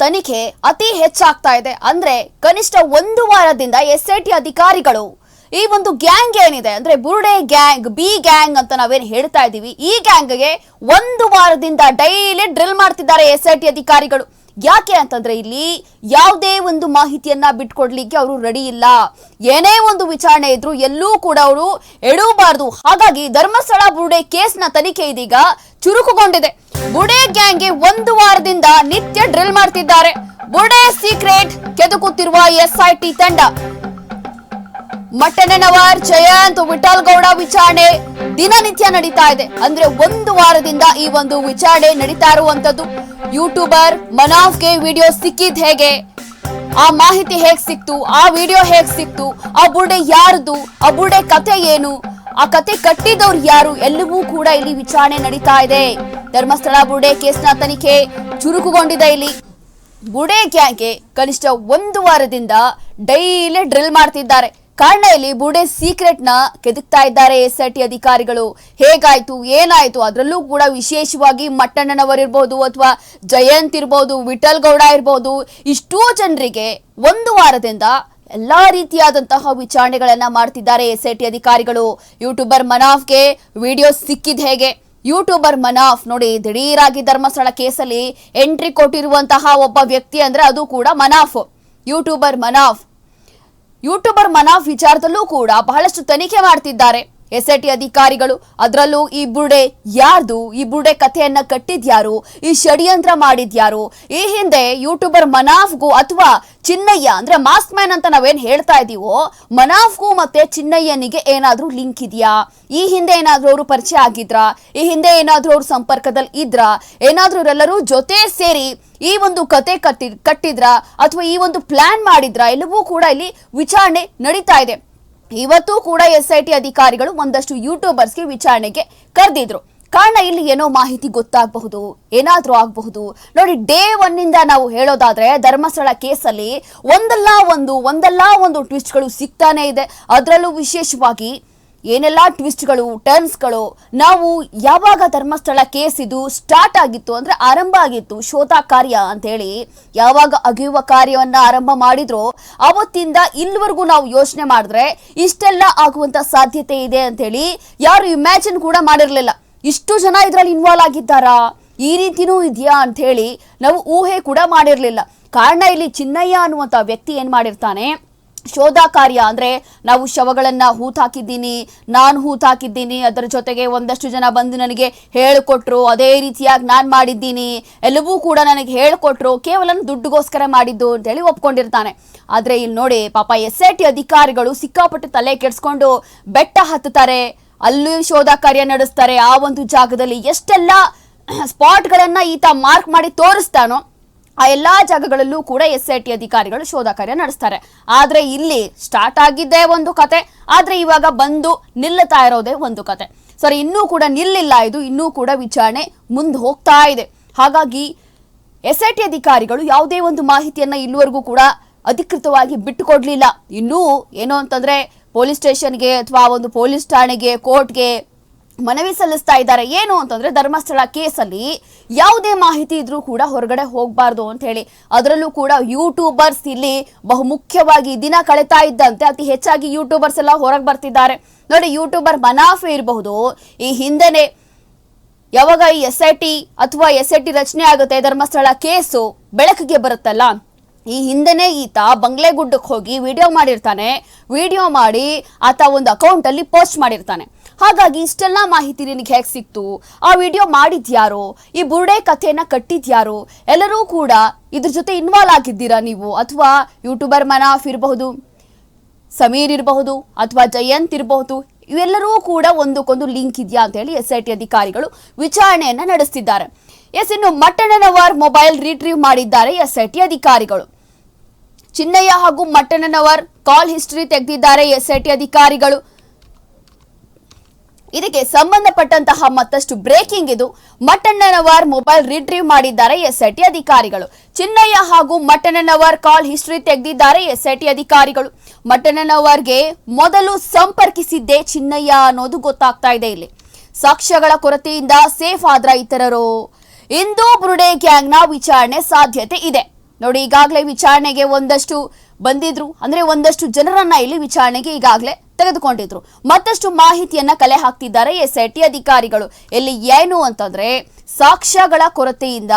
ತನಿಖೆ ಅತಿ ಹೆಚ್ಚಾಗ್ತಾ ಇದೆ. ಅಂದ್ರೆ ಕನಿಷ್ಠ ಒಂದು ವಾರದಿಂದ ಎಸ್ ಐ ಟಿ ಅಧಿಕಾರಿಗಳು ಈ ಒಂದು ಗ್ಯಾಂಗ್ ಏನಿದೆ, ಅಂದ್ರೆ ಬುರ್ಡೆ ಗ್ಯಾಂಗ್, ಬಿ ಗ್ಯಾಂಗ್ ಅಂತ ನಾವೇನ್ ಹೇಳ್ತಾ ಇದೀವಿ, ಈ ಗ್ಯಾಂಗ್ಗೆ ಒಂದು ವಾರದಿಂದ ಡೈಲಿ ಡ್ರಿಲ್ ಮಾಡ್ತಿದ್ದಾರೆ ಎಸ್ ಐ ಟಿ ಅಧಿಕಾರಿಗಳು. ಯಾಕೆ ಅಂತಂದ್ರೆ ಇಲ್ಲಿ ಯಾವುದೇ ಒಂದು ಮಾಹಿತಿಯನ್ನ ಬಿಟ್ಕೊಡ್ಲಿಕ್ಕೆ ಅವರು ರೆಡಿ ಇಲ್ಲ. ಏನೇ ಒಂದು ವಿಚಾರಣೆ ಇದ್ರು ಎಲ್ಲೂ ಕೂಡ ಅವರು ಎಡವಬಾರದು. ಹಾಗಾಗಿ ಧರ್ಮಸ್ಥಳ ಬುರುಡೆ ಕೇಸ್ನ ತನಿಖೆ ಇದೀಗ ಚುರುಕುಗೊಂಡಿದೆ. ಬುಡೆ ಗ್ಯಾಂಗ್ಗೆ ಒಂದು ವಾರದಿಂದ ನಿತ್ಯ ಡ್ರಿಲ್ ಮಾಡ್ತಿದ್ದಾರೆ. ಬುಡೆ ಸೀಕ್ರೆಟ್ ಕೆದಕುತ್ತಿರುವ ಎಸ್ಐಟಿ ತಂಡ. ಮಟ್ಟಣ್ಣನವರ್ ಜಯಂತ್ ವಿಠಲ್ ಗೌಡ ವಿಚಾರಣೆ ದಿನನಿತ್ಯ ನಡೀತಾ ಇದೆ. ಅಂದ್ರೆ ಒಂದು ವಾರದಿಂದ ಈ ಒಂದು ವಿಚಾರಣೆ ನಡೀತಾ ಇರುವಂತದ್ದು. ಯೂಟ್ಯೂಬರ್ ಮನಾಫ್ಗೆ ವಿಡಿಯೋ ಸಿಕ್ಕಿದ್ ಹೇಗೆ? ಆ ಮಾಹಿತಿ ಹೇಗ್ ಸಿಕ್ತು? ಆ ವಿಡಿಯೋ ಹೇಗ್ ಸಿಕ್ತು? ಆ ಬುರ್ಡೆ ಯಾರ್ದು? ಆ ಬುರ್ಡೆ ಕತೆ ಏನು? ಆ ಕತೆ ಕಟ್ಟಿದವ್ರು ಯಾರು? ಎಲ್ಲವೂ ಕೂಡ ಇಲ್ಲಿ ವಿಚಾರಣೆ ನಡೀತಾ ಇದೆ. ಧರ್ಮಸ್ಥಳ ಬುರ್ಡೆ ಕೇಸ್ನ ತನಿಖೆ ಚುರುಕುಗೊಂಡಿದೆ ಇಲ್ಲಿ. ಬುಡೆ ಗ್ಯಾಂಗ್ಗೆ ಕನಿಷ್ಠ ಒಂದು ವಾರದಿಂದ ಡೈಲಿ ಡ್ರಿಲ್ ಮಾಡ್ತಿದ್ದಾರೆ. ಕಾರಣ ಇಲ್ಲಿ ಬುಡೆ ಸೀಕ್ರೆಟ್ನ ಕೆದಕ್ತಾ ಇದ್ದಾರೆ ಎಸ್ ಐ ಟಿ ಅಧಿಕಾರಿಗಳು. ಹೇಗಾಯ್ತು, ಏನಾಯ್ತು, ಅದರಲ್ಲೂ ಕೂಡ ವಿಶೇಷವಾಗಿ ಮಟ್ಟಣ್ಣನವರಿರ್ಬೋದು ಅಥವಾ ಜಯಂತ್ ಇರ್ಬೋದು, ವಿಠಲ್ ಗೌಡ ಇರ್ಬೋದು, ಇಷ್ಟೋ ಜನರಿಗೆ ಒಂದು ವಾರದಿಂದ ಎಲ್ಲಾ ರೀತಿಯಾದಂತಹ ವಿಚಾರಣೆಗಳನ್ನ ಮಾಡ್ತಿದ್ದಾರೆ ಎಸ್ ಐ ಟಿ ಅಧಿಕಾರಿಗಳು. ಯೂಟ್ಯೂಬರ್ ಮನಾಫ್ಗೆ ವಿಡಿಯೋ ಸಿಕ್ಕಿದ್ ಹೇಗೆ? ಯೂಟ್ಯೂಬರ್ ಮನಾಫ್ ನೋಡಿ, ದಿಢೀರಾಗಿ ಧರ್ಮಸ್ಥಳ ಕೇಸಲ್ಲಿ ಎಂಟ್ರಿ ಕೊಟ್ಟಿರುವಂತಹ ಒಬ್ಬ ವ್ಯಕ್ತಿ ಅಂದ್ರೆ ಅದು ಕೂಡ ಮನಾಫ್. ಯೂಟ್ಯೂಬರ್ ಮನಾಫ್ ಯೂಟ್ಯೂಬರ್ ಮನಾಫ್ ವಿಚಾರದಲ್ಲೂ ಕೂಡ ಬಹಳಷ್ಟು ತನಿಖೆ ಮಾಡ್ತಿದ್ದಾರೆ. ಎಸ್ ಐ ಟಿ ಅಧಿಕಾರಿಗಳು, ಅದರಲ್ಲೂ ಈ ಬುರ್ಡೆ ಯಾರ್ದು, ಈ ಬುರ್ಡೆ ಕಥೆಯನ್ನ ಕಟ್ಟಿದ್ಯಾರು, ಈ ಷಡ್ಯಂತ್ರ ಮಾಡಿದ್ಯಾರು, ಈ ಹಿಂದೆ ಯೂಟ್ಯೂಬರ್ ಮನಾಫ್ಗೂ ಅಥವಾ ಚಿನ್ನಯ್ಯ, ಅಂದ್ರೆ ಮಾಸ್ಕ್ ಮ್ಯಾನ್ ಅಂತ ನಾವೇನ್ ಹೇಳ್ತಾ ಇದೀವೋ, ಮನಾಫ್ಗೂ ಮತ್ತೆ ಚಿನ್ನಯ್ಯನಿಗೆ ಏನಾದ್ರೂ ಲಿಂಕ್ ಇದೆಯಾ? ಈ ಹಿಂದೆ ಏನಾದ್ರೂ ಅವರು ಪರಿಚಯ ಆಗಿದ್ರಾ? ಈ ಹಿಂದೆ ಏನಾದ್ರೂ ಅವ್ರ ಸಂಪರ್ಕದಲ್ಲಿ ಇದ್ರಾ? ಏನಾದ್ರೂ ಇವರೆಲ್ಲರೂ ಜೊತೆ ಸೇರಿ ಈ ಒಂದು ಕತೆ ಕಟ್ಟಿ, ಕಟ್ಟಿದ್ರ? ಅಥವಾ ಈ ಒಂದು ಪ್ಲಾನ್ ಮಾಡಿದ್ರ? ಎಲ್ಲವೂ ಕೂಡ ಇಲ್ಲಿ ವಿಚಾರಣೆ ನಡೀತಾ ಇದೆ. ಇವತ್ತು ಕೂಡ ಎಸ್ ಐ ಟಿ ಅಧಿಕಾರಿಗಳು ಒಂದಷ್ಟು ಯೂಟ್ಯೂಬರ್ಸ್ಗೆ ವಿಚಾರಣೆಗೆ ಕರೆದಿದ್ರು. ಕಾರಣ ಇಲ್ಲಿ ಏನೋ ಮಾಹಿತಿ ಗೊತ್ತಾಗಬಹುದು, ಏನಾದ್ರೂ ಆಗಬಹುದು. ನೋಡಿ, ಡೇ ಒನ್ನಿಂದ ನಾವು ಹೇಳೋದಾದ್ರೆ, ಧರ್ಮಸ್ಥಳ ಕೇಸಲ್ಲಿ ಒಂದಲ್ಲ ಒಂದು ಒಂದಲ್ಲ ಒಂದು ಟ್ವಿಸ್ಟ್ಗಳು ಸಿಗ್ತಾನೆ ಇದೆ. ಅದರಲ್ಲೂ ವಿಶೇಷವಾಗಿ ಏನೆಲ್ಲ ಟ್ವಿಸ್ಟ್ಗಳು ಟರ್ನ್ಸ್ಗಳು ನಾವು ಯಾವಾಗ ಧರ್ಮಸ್ಥಳ ಕೇಸ್ ಇದು ಸ್ಟಾರ್ಟ್ ಆಗಿತ್ತು ಅಂದರೆ ಆರಂಭ ಆಗಿತ್ತು, ಶೋಧ ಕಾರ್ಯ ಅಂತ ಹೇಳಿ. ಯಾವಾಗ ಅಗೆಯುವ ಕಾರ್ಯವನ್ನು ಆರಂಭ ಮಾಡಿದ್ರೋ ಅವತ್ತಿಂದ ಇಲ್ಲಿವರೆಗೂ ನಾವು ಯೋಚನೆ ಮಾಡಿದ್ರೆ ಇಷ್ಟೆಲ್ಲ ಆಗುವಂಥ ಸಾಧ್ಯತೆ ಇದೆ ಅಂತ ಹೇಳಿ ಯಾರು ಇಮ್ಯಾಜಿನ್ ಕೂಡ ಮಾಡಿರಲಿಲ್ಲ. ಇಷ್ಟು ಜನ ಇದರಲ್ಲಿ ಇನ್ವಾಲ್ವ್ ಆಗಿದ್ದಾರಾ? ಈ ರೀತಿನೂ ಇದೆಯಾ ಅಂಥೇಳಿ ನಾವು ಊಹೆ ಕೂಡ ಮಾಡಿರಲಿಲ್ಲ. ಕಾರಣ ಇಲ್ಲಿ ಚಿನ್ನಯ್ಯ ಅನ್ನುವಂಥ ವ್ಯಕ್ತಿ ಏನು ಮಾಡಿರ್ತಾನೆ? ಶೋಧ ಕಾರ್ಯ ಅಂದ್ರೆ ನಾವು ಶವಗಳನ್ನ ಹೂತ್ ಹಾಕಿದ್ದೀನಿ ನಾನು ಹೂತ್ ಹಾಕಿದ್ದೀನಿ ಅದರ ಜೊತೆಗೆ ಒಂದಷ್ಟು ಜನ ಬಂದು ನನಗೆ ಹೇಳಿಕೊಟ್ರು, ಅದೇ ರೀತಿಯಾಗಿ ನಾನು ಮಾಡಿದ್ದೀನಿ, ಎಲ್ಲವೂ ಕೂಡ ನನಗೆ ಹೇಳಿಕೊಟ್ರು, ಕೇವಲ ದುಡ್ಡುಗೋಸ್ಕರ ಮಾಡಿದ್ದು ಅಂತೇಳಿ ಒಪ್ಕೊಂಡಿರ್ತಾನೆ. ಆದ್ರೆ ಇಲ್ಲಿ ನೋಡಿ, ಪಾಪ ಎಸ್ ಐ ಟಿ ಅಧಿಕಾರಿಗಳು ಸಿಕ್ಕಾಪಟ್ಟೆ ತಲೆ ಕೆಡ್ಸ್ಕೊಂಡು ಬೆಟ್ಟ ಹತ್ತುತ್ತಾರೆ, ಅಲ್ಲಿ ಶೋಧ ಕಾರ್ಯ ನಡೆಸ್ತಾರೆ, ಆ ಒಂದು ಜಾಗದಲ್ಲಿ ಎಷ್ಟೆಲ್ಲ ಸ್ಪಾಟ್ಗಳನ್ನ ಈತ ಮಾರ್ಕ್ ಮಾಡಿ ತೋರಿಸ್ತಾನೋ ಆ ಎಲ್ಲಾ ಜಾಗಗಳಲ್ಲೂ ಕೂಡ ಎಸ್ ಐ ಟಿ ಅಧಿಕಾರಿಗಳು ಶೋಧ ಕಾರ್ಯ ನಡೆಸ್ತಾರೆ. ಆದ್ರೆ ಇಲ್ಲಿ ಸ್ಟಾರ್ಟ್ ಆಗಿದ್ದೇ ಒಂದು ಕತೆ, ಆದ್ರೆ ಇವಾಗ ಬಂದು ನಿಲ್ಲುತ್ತಾ ಇರೋದೇ ಒಂದು ಕತೆ. ಸರಿ, ಇನ್ನೂ ಕೂಡ ನಿಲ್ಲಿಲ್ಲ ಇದು, ಇನ್ನೂ ಕೂಡ ವಿಚಾರಣೆ ಮುಂದೆ ಹೋಗ್ತಾ ಇದೆ. ಹಾಗಾಗಿ ಎಸ್ ಐ ಟಿ ಅಧಿಕಾರಿಗಳು ಯಾವುದೇ ಒಂದು ಮಾಹಿತಿಯನ್ನ ಇಲ್ಲಿವರೆಗೂ ಕೂಡ ಅಧಿಕೃತವಾಗಿ ಬಿಟ್ಟುಕೊಡ್ಲಿಲ್ಲ. ಇನ್ನೂ ಏನು ಅಂತಂದ್ರೆ ಪೊಲೀಸ್ ಸ್ಟೇಷನ್ಗೆ ಅಥವಾ ಒಂದು ಪೊಲೀಸ್ ಠಾಣೆಗೆ, ಕೋರ್ಟ್ಗೆ ಮನವಿ ಸಲ್ಲಿಸ್ತಾ ಇದ್ದಾರೆ. ಏನು ಅಂತಂದ್ರೆ ಧರ್ಮಸ್ಥಳ ಕೇಸಲ್ಲಿ ಯಾವುದೇ ಮಾಹಿತಿ ಇದ್ರೂ ಕೂಡ ಹೊರಗಡೆ ಹೋಗಬಾರ್ದು ಅಂತ ಹೇಳಿ. ಅದರಲ್ಲೂ ಕೂಡ ಯೂಟ್ಯೂಬರ್ಸ್ ಇಲ್ಲಿ ಬಹುಮುಖ್ಯವಾಗಿ ದಿನ ಕಳೆತಾ ಇದ್ದಂತೆ ಅತಿ ಹೆಚ್ಚಾಗಿ ಯೂಟ್ಯೂಬರ್ಸ್ ಎಲ್ಲ ಹೊರಗೆ ಬರ್ತಿದ್ದಾರೆ. ನೋಡಿ ಯೂಟ್ಯೂಬರ್ ಮನಾಫೆ ಇರಬಹುದು. ಈ ಹಿಂದೆನೆ ಯಾವಾಗ ಈ ಎಸ್ ಐ ಟಿ ಅಥವಾ ಎಸ್ ಐ ಟಿ ರಚನೆ ಆಗುತ್ತೆ, ಧರ್ಮಸ್ಥಳ ಕೇಸು ಬೆಳಕಿಗೆ ಬರುತ್ತಲ್ಲ? ಈ ಹಿಂದೆನೆ ಈತ ಬಂಗ್ಲೆಗುಡ್ಡಕ್ಕೆ ಹೋಗಿ ವಿಡಿಯೋ ಮಾಡಿರ್ತಾನೆ. ವಿಡಿಯೋ ಮಾಡಿ ಆತ ಒಂದು ಅಕೌಂಟ್ ಅಲ್ಲಿ ಪೋಸ್ಟ್ ಮಾಡಿರ್ತಾನೆ. ಹಾಗಾಗಿ ಇಷ್ಟೆಲ್ಲ ಮಾಹಿತಿ ನಿನಗೆ ಹೇಗೆ ಸಿಕ್ತು? ಆ ವಿಡಿಯೋ ಮಾಡಿದ್ಯಾರೋ? ಈ ಬುರ್ಡೆ ಕಥೆಯನ್ನ ಕಟ್ಟಿದ್ಯಾರೋ? ಎಲ್ಲರೂ ಕೂಡ ಇದ್ರ ಜೊತೆ ಇನ್ವಾಲ್ವ್ ಆಗಿದ್ದೀರಾ ನೀವು? ಅಥವಾ ಯೂಟ್ಯೂಬರ್ ಮನಾಫ್ ಇರಬಹುದು, ಸಮೀರ್ ಇರಬಹುದು, ಅಥವಾ ಜಯಂತ್ ಇರಬಹುದು, ಇವೆಲ್ಲರೂ ಕೂಡ ಒಂದಕ್ಕೊಂದು ಲಿಂಕ್ ಇದೆಯಾ ಅಂತ ಹೇಳಿ ಎಸ್ ಐ ಟಿ ಅಧಿಕಾರಿಗಳು ವಿಚಾರಣೆಯನ್ನ ನಡೆಸ್ತಿದ್ದಾರೆ. ಎಸ್, ಇನ್ನು ಮಟ್ಟಣ್ಣನವರ್ ಮೊಬೈಲ್ ರಿಟ್ರೀವ್ ಮಾಡಿದ್ದಾರೆ ಎಸ್ ಐ ಟಿ ಅಧಿಕಾರಿಗಳು. ಚಿನ್ನಯ್ಯ ಹಾಗೂ ಮಟ್ಟಣ್ಣನವರ್ ಕಾಲ್ ಹಿಸ್ಟರಿ ತೆಗೆದಿದ್ದಾರೆ ಎಸ್ ಐ ಟಿ ಅಧಿಕಾರಿಗಳು. ಇದಕ್ಕೆ ಸಂಬಂಧಪಟ್ಟಂತಹ ಮತ್ತಷ್ಟು ಬ್ರೇಕಿಂಗ್ ಇದು. ಮಟ್ಟಣ್ಣನವರ್ ಮೊಬೈಲ್ ರಿಟ್ರೀವ್ ಮಾಡಿದ್ದಾರೆ ಎಸ್ಐಟಿ ಅಧಿಕಾರಿಗಳು. ಚಿನ್ನಯ್ಯ ಹಾಗೂ ಮಟ್ಟಣ್ಣನವರ್ ಕಾಲ್ ಹಿಸ್ಟ್ರಿ ತೆಗೆದಿದ್ದಾರೆ ಎಸ್ಐಟಿ ಅಧಿಕಾರಿಗಳು. ಮಟ್ಟಣ್ಣನವರ್ಗೆ ಮೊದಲು ಸಂಪರ್ಕಿಸಿದ್ದೇ ಚಿನ್ನಯ್ಯ ಅನ್ನೋದು ಗೊತ್ತಾಗ್ತಾ ಇದೆ ಇಲ್ಲಿ. ಸಾಕ್ಷ್ಯಗಳ ಕೊರತೆಯಿಂದ ಸೇಫ್ ಆದ್ರ ಇತರರು. ಇಂದು ಬುರುಡೆ ಗ್ಯಾಂಗ್ನ ವಿಚಾರಣೆ ಸಾಧ್ಯತೆ ಇದೆ. ನೋಡಿ ಈಗಾಗಲೇ ವಿಚಾರಣೆಗೆ ಒಂದಷ್ಟು ಬಂದಿದ್ರು. ಅಂದ್ರೆ ಒಂದಷ್ಟು ಜನರನ್ನ ಇಲ್ಲಿ ವಿಚಾರಣೆಗೆ ಈಗಾಗಲೇ ತೆಗೆದುಕೊಂಡಿದ್ರು. ಮತ್ತಷ್ಟು ಮಾಹಿತಿಯನ್ನ ಕಲೆ ಹಾಕ್ತಿದ್ದಾರೆ ಎಸ್ ಐ ಟಿ ಅಧಿಕಾರಿಗಳು. ಇಲ್ಲಿ ಏನು ಅಂತಂದ್ರೆ, ಸಾಕ್ಷ್ಯಗಳ ಕೊರತೆಯಿಂದ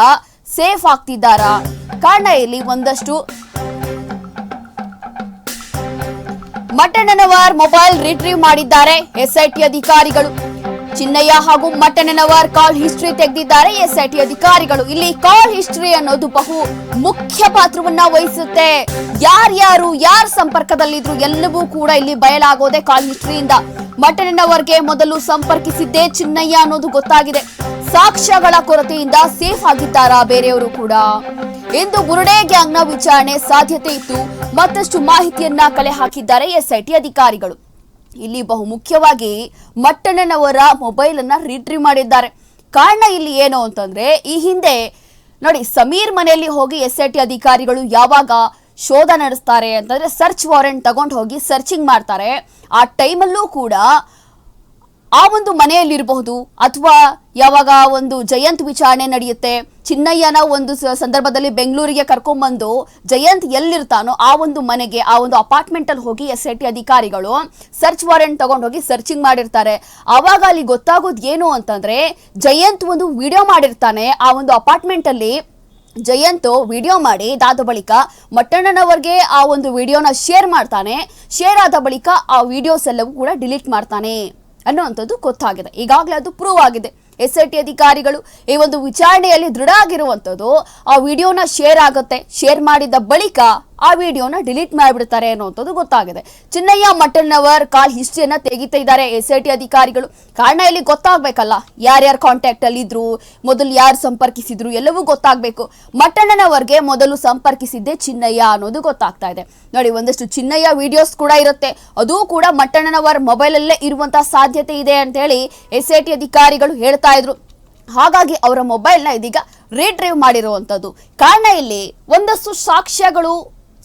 ಸೇಫ್ ಆಗ್ತಿದ್ದಾರಾ? ಕಾರಣ ಇಲ್ಲಿ ಒಂದಷ್ಟು ಮಟ್ಟಣ್ಣನವರ್ ಮೊಬೈಲ್ ರಿಟ್ರೀವ್ ಮಾಡಿದ್ದಾರೆ ಎಸ್ಐಟಿ ಅಧಿಕಾರಿಗಳು. ಚಿನ್ನಯ್ಯ ಹಾಗೂ ಮಟ್ಟಣ್ಣನವರ್ ಕಾಲ್ ಹಿಸ್ಟ್ರಿ ತೆಗೆದಿದ್ದಾರೆ. ಎಸ್ಐಟಿ ಅಧಿಕಾರಿಗಳು ಇಲ್ಲಿ ಕಾಲ್ ಹಿಸ್ಟ್ರಿ ಅನ್ನೋದು ಬಹು ಮುಖ್ಯ ಪಾತ್ರವನ್ನ ವಹಿಸುತ್ತೆ. ಯಾರ್ಯಾರು, ಯಾರ ಸಂಪರ್ಕದಲ್ಲಿದ್ರು ಎಲ್ಲವೂ ಕೂಡ ಇಲ್ಲಿ ಬಯಲಾಗೋದೆ ಕಾಲ್ ಹಿಸ್ಟ್ರಿಯಿಂದ. ಮಟ್ಟಣ್ಣನವರ್ಗೆ ಮೊದಲು ಸಂಪರ್ಕಿಸಿದ್ದೇ ಚಿನ್ನಯ್ಯ ಅನ್ನೋದು ಗೊತ್ತಾಗಿದೆ. ಸಾಕ್ಷ್ಯಗಳ ಕೊರತೆಯಿಂದ ಸೇಫ್ ಆಗಿದ್ದಾರಾ ಬೇರೆಯವರು ಕೂಡ? ಇಂದು ಗುರುಡೆ ಗ್ಯಾಂಗ್ನ ವಿಚಾರಣೆ ಸಾಧ್ಯತೆ ಇತ್ತು ಮತ್ತಷ್ಟು ಮಾಹಿತಿಯನ್ನ ಕಲೆ ಹಾಕಿದ್ದಾರೆ ಎಸ್ಐಟಿ ಅಧಿಕಾರಿಗಳು. ಇಲ್ಲಿ ಬಹು ಮುಖ್ಯವಾಗಿ ಮಟ್ಟಣ್ಣನವರ ಮೊಬೈಲ್ ಅನ್ನ ರಿಟ್ರೀವ್ ಮಾಡಿದ್ದಾರೆ. ಕಾರಣ ಇಲ್ಲಿ ಏನು ಅಂತಂದ್ರೆ, ಈ ಹಿಂದೆ ನೋಡಿ, ಸಮೀರ್ ಮನೆಯಲ್ಲಿ ಹೋಗಿ ಎಸ್ ಐ ಟಿ ಅಧಿಕಾರಿಗಳು ಯಾವಾಗ ಶೋಧ ನಡೆಸ್ತಾರೆ ಅಂತಂದ್ರೆ ಸರ್ಚ್ ವಾರೆಂಟ್ ತಗೊಂಡು ಹೋಗಿ ಸರ್ಚಿಂಗ್ ಮಾಡ್ತಾರೆ. ಆ ಟೈಮಲ್ಲೂ ಕೂಡ ಆ ಒಂದು ಮನೆಯಲ್ಲಿರಬಹುದು ಅಥವಾ ಯಾವಾಗ ಒಂದು ಜಯಂತ್ ವಿಚಾರಣೆ ನಡೆಯುತ್ತೆ, ಚಿನ್ನಯ್ಯನ ಒಂದು ಸಂದರ್ಭದಲ್ಲಿ ಬೆಂಗಳೂರಿಗೆ ಕರ್ಕೊಂಡ್ಬಂದು ಜಯಂತ್ ಎಲ್ಲಿರ್ತಾನೋ ಆ ಒಂದು ಮನೆಗೆ, ಆ ಒಂದು ಅಪಾರ್ಟ್ಮೆಂಟ್ ಅಲ್ಲಿ ಹೋಗಿ ಎಸ್ ಐ ಟಿ ಅಧಿಕಾರಿಗಳು ಸರ್ಚ್ ವಾರೆಂಟ್ ತಗೊಂಡು ಹೋಗಿ ಸರ್ಚಿಂಗ್ ಮಾಡಿರ್ತಾರೆ. ಆವಾಗ ಅಲ್ಲಿ ಗೊತ್ತಾಗೋದು ಏನು ಅಂತಂದ್ರೆ, ಜಯಂತ್ ಒಂದು ವಿಡಿಯೋ ಮಾಡಿರ್ತಾನೆ, ಆ ಒಂದು ಅಪಾರ್ಟ್ಮೆಂಟ್ ಅಲ್ಲಿ ಜಯಂತ್ ವಿಡಿಯೋ ಮಾಡಿ ಇದಾದ ಬಳಿಕ ಮಟ್ಟಣ್ಣನವರಿಗೆ ಆ ಒಂದು ವಿಡಿಯೋನ ಶೇರ್ ಮಾಡ್ತಾನೆ. ಶೇರ್ ಆದ ಬಳಿಕ ಆ ವಿಡಿಯೋಸ್ ಎಲ್ಲವೂ ಕೂಡ ಡಿಲೀಟ್ ಮಾಡ್ತಾನೆ. ಅನ್ನುವಂಥದ್ದು ಗೊತ್ತಾಗಿದೆ. ಈಗಾಗಲೇ ಅದು ಪ್ರೂವ್ ಆಗಿದೆ. ಎಸ್ ಐ ಟಿ ಅಧಿಕಾರಿಗಳು ಈ ಒಂದು ವಿಚಾರಣೆಯಲ್ಲಿ ದೃಢ ಆಗಿರುವಂಥದ್ದು ಆ ವಿಡಿಯೋನ ಶೇರ್ ಆಗುತ್ತೆ. ಶೇರ್ ಮಾಡಿದ ಬಳಿಕ ಆ ವಿಡಿಯೋನ ಡಿಲೀಟ್ ಮಾಡಿಬಿಡ್ತಾರೆ ಅನ್ನುವಂಥದ್ದು ಗೊತ್ತಾಗಿದೆ. ಚಿನ್ನಯ್ಯ ಮಟ್ಟಣ್ಣವರ್ ಕಾಲ್ ಹಿಸ್ಟ್ರಿಯನ್ನ ತೆಗಿತಾ ಇದ್ದಾರೆ. ಎಸ್ ಐ ಟಿ ಅಧಿಕಾರಿಗಳು. ಕಾರಣ ಇಲ್ಲಿ ಗೊತ್ತಾಗ್ಬೇಕಲ್ಲ. ಯಾರ್ಯಾರ ಕಾಂಟ್ಯಾಕ್ಟ್ ಅಲ್ಲಿ ಇದ್ರು, ಮೊದಲು ಯಾರು ಸಂಪರ್ಕಿಸಿದ್ರು ಎಲ್ಲವೂ ಗೊತ್ತಾಗ್ಬೇಕು. ಮಟ್ಟಣ್ಣನವರ್ಗೆ ಮೊದಲು ಸಂಪರ್ಕಿಸಿದ್ದೆ ಚಿನ್ನಯ್ಯ ಅನ್ನೋದು ಗೊತ್ತಾಗ್ತಾ ಇದೆ. ನೋಡಿ, ಒಂದಷ್ಟು ಚಿನ್ನಯ್ಯ ವಿಡಿಯೋಸ್ ಕೂಡ ಇರುತ್ತೆ. ಅದು ಕೂಡ ಮಟ್ಟಣ್ಣನವರ್ ಮೊಬೈಲ್ ಅಲ್ಲೇ ಇರುವಂತಹ ಸಾಧ್ಯತೆ ಇದೆ ಅಂತ ಹೇಳಿ ಎಸ್ ಐ ಟಿ ಅಧಿಕಾರಿಗಳು ಹೇಳ್ತಾ ಇದ್ರು. ಹಾಗಾಗಿ ಅವರ ಮೊಬೈಲ್ನ ಇದೀಗ ರೀಡ್ರೈವ್ ಮಾಡಿರುವಂಥದ್ದು. ಕಾರಣ ಇಲ್ಲಿ ಒಂದಷ್ಟು ಸಾಕ್ಷ್ಯಗಳು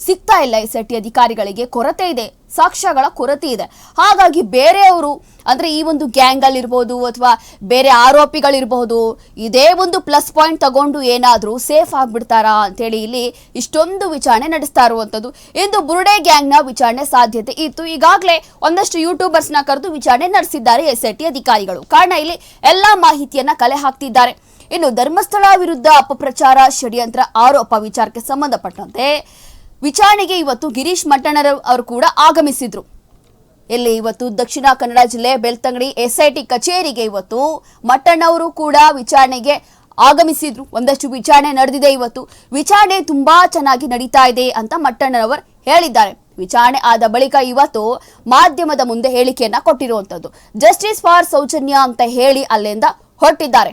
ಸಿಗ್ತಾ ಇಲ್ಲ ಎಸ್ ಐ ಟಿ ಅಧಿಕಾರಿಗಳಿಗೆ ಕೊರತೆ ಇದೆ, ಸಾಕ್ಷ್ಯಗಳ ಕೊರತೆ ಇದೆ. ಹಾಗಾಗಿ ಬೇರೆಯವರು, ಅಂದ್ರೆ ಈ ಒಂದು ಗ್ಯಾಂಗ್ ಅಲ್ಲಿ ಇರ್ಬೋದು ಅಥವಾ ಬೇರೆ ಆರೋಪಿಗಳಿರಬಹುದು ಇದೇ ಒಂದು ಪ್ಲಸ್ ಪಾಯಿಂಟ್ ತಗೊಂಡು ಏನಾದರೂ ಸೇಫ್ ಆಗ್ಬಿಡ್ತಾರಾ ಅಂತೇಳಿ ಇಲ್ಲಿ ಇಷ್ಟೊಂದು ವಿಚಾರಣೆ ನಡೆಸ್ತಾ ಇರುವಂತದ್ದು ಇಂದು ಬುರುಡೆ ಗ್ಯಾಂಗ್ನ ವಿಚಾರಣೆ ಸಾಧ್ಯತೆ ಇತ್ತು. ಈಗಾಗಲೇ ಒಂದಷ್ಟು ಯೂಟ್ಯೂಬರ್ಸ್ನ ಕರೆದು ವಿಚಾರಣೆ ನಡೆಸಿದ್ದಾರೆ ಎಸ್ ಐ ಟಿ ಅಧಿಕಾರಿಗಳು. ಕಾರಣ ಇಲ್ಲಿ ಎಲ್ಲಾ ಮಾಹಿತಿಯನ್ನ ಕಲೆ ಹಾಕ್ತಿದ್ದಾರೆ. ಇನ್ನು ಧರ್ಮಸ್ಥಳ ವಿರುದ್ಧ ಅಪಪ್ರಚಾರ, ಷಡ್ಯಂತ್ರ, ಆರೋಪ ವಿಚಾರಕ್ಕೆ ಸಂಬಂಧಪಟ್ಟಂತೆ ವಿಚಾರಣೆಗೆ ಇವತ್ತು ಗಿರೀಶ್ ಮಟ್ಟಣ್ಣರ ಅವರು ಕೂಡ ಆಗಮಿಸಿದ್ರು. ಇಲ್ಲಿ ಇವತ್ತು ದಕ್ಷಿಣ ಕನ್ನಡ ಜಿಲ್ಲೆ ಬೆಳ್ತಂಗಡಿ ಎಸ್ಐಟಿ ಕಚೇರಿಗೆ ಇವತ್ತು ಮಟ್ಟಣ್ಣವರು ಕೂಡ ವಿಚಾರಣೆಗೆ ಆಗಮಿಸಿದ್ರು. ಒಂದಷ್ಟು ವಿಚಾರಣೆ ನಡೆದಿದೆ ಇವತ್ತು. ವಿಚಾರಣೆ ತುಂಬಾ ಚೆನ್ನಾಗಿ ನಡೀತಾ ಇದೆ ಅಂತ ಮಟ್ಟಣ್ಣನವರು ಹೇಳಿದ್ದಾರೆ. ವಿಚಾರಣೆ ಆದ ಬಳಿಕ ಇವತ್ತು ಮಾಧ್ಯಮದ ಮುಂದೆ ಹೇಳಿಕೆಯನ್ನ ಕೊಟ್ಟಿರುವಂತದ್ದು. ಜಸ್ಟಿಸ್ ಫಾರ್ ಸೌಜನ್ಯ ಅಂತ ಹೇಳಿ ಅಲ್ಲಿಂದ ಹೊರಟಿದ್ದಾರೆ.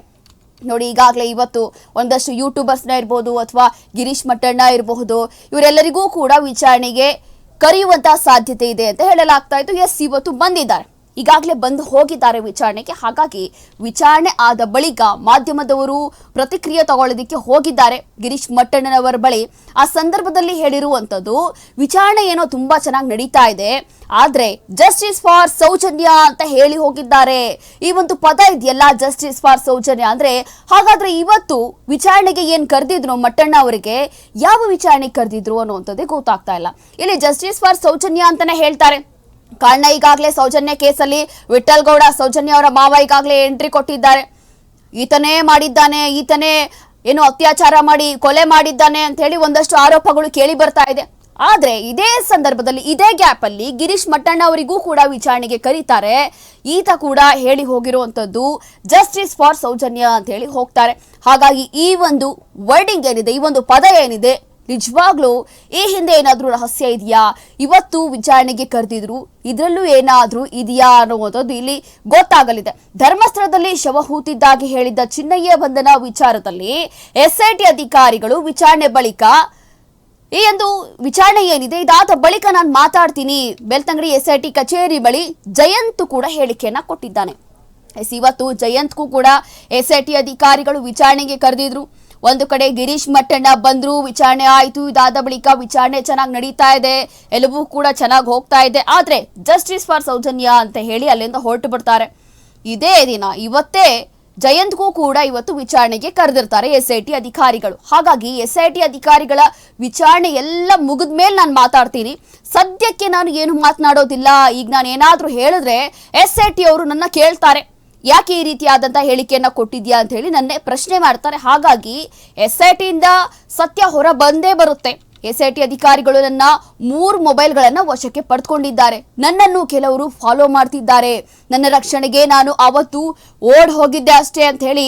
ನೋಡಿ, ಈಗಾಗಲೇ ಇವತ್ತು ಒಂದಷ್ಟು ಯೂಟ್ಯೂಬರ್ಸ್ನ ಇರ್ಬೋದು ಅಥವಾ ಗಿರೀಶ್ ಮಟ್ಟಣ್ಣ ಇರಬಹುದು, ಇವರೆಲ್ಲರಿಗೂ ಕೂಡ ವಿಚಾರಣೆಗೆ ಕರೆಯುವಂತಹ ಸಾಧ್ಯತೆ ಇದೆ ಅಂತ ಹೇಳಲಾಗ್ತಾ ಇತ್ತು. ಎಸ್ ಇವತ್ತು ಬಂದಿದ್ದಾರೆ. ಈಗಾಗಲೇ ಬಂದು ಹೋಗಿದ್ದಾರೆ ವಿಚಾರಣೆಗೆ. ಹಾಗಾಗಿ ವಿಚಾರಣೆ ಆದ ಬಳಿಕ ಮಾಧ್ಯಮದವರು ಪ್ರತಿಕ್ರಿಯೆ ತಗೊಳ್ಳೋದಕ್ಕೆ ಹೋಗಿದ್ದಾರೆ. ಗಿರೀಶ್ ಮಟ್ಟಣ್ಣನವರ ಬಳಿ ಆ ಸಂದರ್ಭದಲ್ಲಿ ಹೇಳಿರುವಂಥದ್ದು, ವಿಚಾರಣೆ ಏನೋ ತುಂಬಾ ಚೆನ್ನಾಗಿ ನಡೀತಾ ಇದೆ, ಆದ್ರೆ ಜಸ್ಟಿಸ್ ಫಾರ್ ಸೌಜನ್ಯ ಅಂತ ಹೇಳಿ ಹೋಗಿದ್ದಾರೆ. ಈ ಒಂದು ಪದ ಇದೆಯಲ್ಲ ಜಸ್ಟಿಸ್ ಫಾರ್ ಸೌಜನ್ಯ ಅಂದ್ರೆ, ಹಾಗಾದ್ರೆ ಇವತ್ತು ವಿಚಾರಣೆಗೆ ಏನ್ ಕರೆದಿದ್ರು ಮಟ್ಟಣ್ಣ ಅವರಿಗೆ, ಯಾವ ವಿಚಾರಣೆ ಕರೆದಿದ್ರು ಅನ್ನುವಂಥದ್ದೇ ಗೊತ್ತಾಗ್ತಾ ಇಲ್ಲ. ಇಲ್ಲಿ ಜಸ್ಟಿಸ್ ಫಾರ್ ಸೌಜನ್ಯ ಅಂತಾನೆ ಹೇಳ್ತಾರೆ. ಕಾರಣ ಈಗಾಗಲೇ ಸೌಜನ್ಯ ಕೇಸಲ್ಲಿ ವಿಠಲ್ ಗೌಡ ಸೌಜನ್ಯ ಅವರ ಮಾವ ಈಗಾಗಲೇ ಎಂಟ್ರಿ ಕೊಟ್ಟಿದ್ದಾರೆ. ಈತನೇ ಮಾಡಿದ್ದಾನೆ, ಈತನೇ ಏನು ಅತ್ಯಾಚಾರ ಮಾಡಿ, ಕೊಲೆ ಮಾಡಿದ್ದಾನೆ ಅಂತ ಹೇಳಿ ಒಂದಷ್ಟು ಆರೋಪಗಳು ಕೇಳಿ ಬರ್ತಾ ಇದೆ. ಆದ್ರೆ ಇದೇ ಸಂದರ್ಭದಲ್ಲಿ ಇದೇ ಗ್ಯಾಪ್ ಅಲ್ಲಿ ಗಿರೀಶ್ ಮಟ್ಟಣ್ಣ ಅವರಿಗೂ ಕೂಡ ವಿಚಾರಣೆಗೆ ಕರೀತಾರೆ. ಈತ ಕೂಡ ಹೇಳಿ ಹೋಗಿರುವಂತದ್ದು ಜಸ್ಟಿಸ್ ಫಾರ್ ಸೌಜನ್ಯ ಅಂತ ಹೇಳಿ ಹೋಗ್ತಾರೆ. ಹಾಗಾಗಿ ಈ ಒಂದು ವರ್ಡಿಂಗ್ ಏನಿದೆ, ಈ ಒಂದು ಪದ ಏನಿದೆ ನಿಜವಾಗ್ಲೂ ಈ ಹಿಂದೆ ಏನಾದರೂ ರಹಸ್ಯ ಇದೆಯಾ? ಇವತ್ತು ವಿಚಾರಣೆಗೆ ಕರೆದಿದ್ರು, ಇದರಲ್ಲೂ ಏನಾದರೂ ಇದೆಯಾ ಅನ್ನುವಂಥದ್ದು ಇಲ್ಲಿ ಗೊತ್ತಾಗಲಿದೆ. ಧರ್ಮಸ್ಥಳದಲ್ಲಿ ಶವ ಹೂತಿದ್ದಾಗಿ ಹೇಳಿದ್ದ ಚಿನ್ನಯ್ಯ ಬಂಧನ ವಿಚಾರದಲ್ಲಿ ಎಸ್ಐಟಿ ಅಧಿಕಾರಿಗಳು ವಿಚಾರಣೆ ಬಳಿಕ, ಈ ಒಂದು ವಿಚಾರಣೆ ಏನಿದೆ, ಇದಾದ ಬಳಿಕ ನಾನು ಮಾತಾಡ್ತೀನಿ. ಬೆಳ್ತಂಗಡಿ ಎಸ್ಐಟಿ ಕಚೇರಿ ಬಳಿ ಜಯಂತ್ ಕೂಡ ಹೇಳಿಕೆಯನ್ನ ಕೊಟ್ಟಿದ್ದಾನೆ. ಎಸ್, ಇವತ್ತು ಜಯಂತ್ಗೂ ಕೂಡ ಎಸ್ಐಟಿ ಅಧಿಕಾರಿಗಳು ವಿಚಾರಣೆಗೆ ಕರೆದಿದ್ರು. ಒಂದು ಕಡೆ ಗಿರೀಶ್ ಮಟ್ಟಣ್ಣ ಬಂದ್ರು, ವಿಚಾರಣೆ ಆಯ್ತು, ಇದಾದ ಬಳಿಕ ವಿಚಾರಣೆ ಚೆನ್ನಾಗಿ ನಡೀತಾ ಇದೆ, ಎಲ್ಲವೂ ಕೂಡ ಚೆನ್ನಾಗಿ ಹೋಗ್ತಾ ಇದೆ. ಆದ್ರೆ ಜಸ್ಟಿಸ್ ಫಾರ್ ಸೌಜನ್ಯ ಅಂತ ಹೇಳಿ ಅಲ್ಲಿಂದ ಹೊರಟು ಬಿಡ್ತಾರೆ. ಇದೇ ದಿನ ಇವತ್ತೇ ಜಯಂತ್ಗೂ ಕೂಡ ಇವತ್ತು ವಿಚಾರಣೆಗೆ ಕರೆದಿರ್ತಾರೆ ಎಸ್ ಐ ಟಿ ಅಧಿಕಾರಿಗಳು. ಹಾಗಾಗಿ ಎಸ್ ಐ ಟಿ ಅಧಿಕಾರಿಗಳ ವಿಚಾರಣೆ ಎಲ್ಲ ಮುಗಿದ ಮೇಲೆ ನಾನು ಮಾತಾಡ್ತೀನಿ. ಸದ್ಯಕ್ಕೆ ನಾನು ಏನು ಮಾತನಾಡೋದಿಲ್ಲ. ಈಗ ನಾನು ಏನಾದರೂ ಹೇಳಿದ್ರೆ ಎಸ್ ಐ ಟಿ ಅವರು ನನ್ನ ಕೇಳ್ತಾರೆ. ಯಾಕೆ ಈ ರೀತಿಯಾದಂತಹ ಹೇಳಿಕೆಯನ್ನ ಕೊಟ್ಟಿದ್ಯಾ ಅಂತ ಹೇಳಿ ನನ್ನೇ ಪ್ರಶ್ನೆ ಮಾಡ್ತಾರೆ. ಹಾಗಾಗಿ ಎಸ್ ಐ ಟಿಯಿಂದ ಸತ್ಯ ಹೊರ ಬಂದೇ ಬರುತ್ತೆ. ಎಸ್ ಐ ಟಿ ಅಧಿಕಾರಿಗಳು ನನ್ನ ಮೂರು ಮೊಬೈಲ್ಗಳನ್ನ ವಶಕ್ಕೆ ಪಡೆದುಕೊಂಡಿದ್ದಾರೆ ನನ್ನನ್ನು ಕೆಲವರು ಫಾಲೋ ಮಾಡ್ತಿದ್ದಾರೆ. ನನ್ನ ರಕ್ಷಣೆಗೆ ನಾನು ಅವತ್ತು ಓಡ್ ಹೋಗಿದ್ದೆ ಅಷ್ಟೇ ಅಂತ ಹೇಳಿ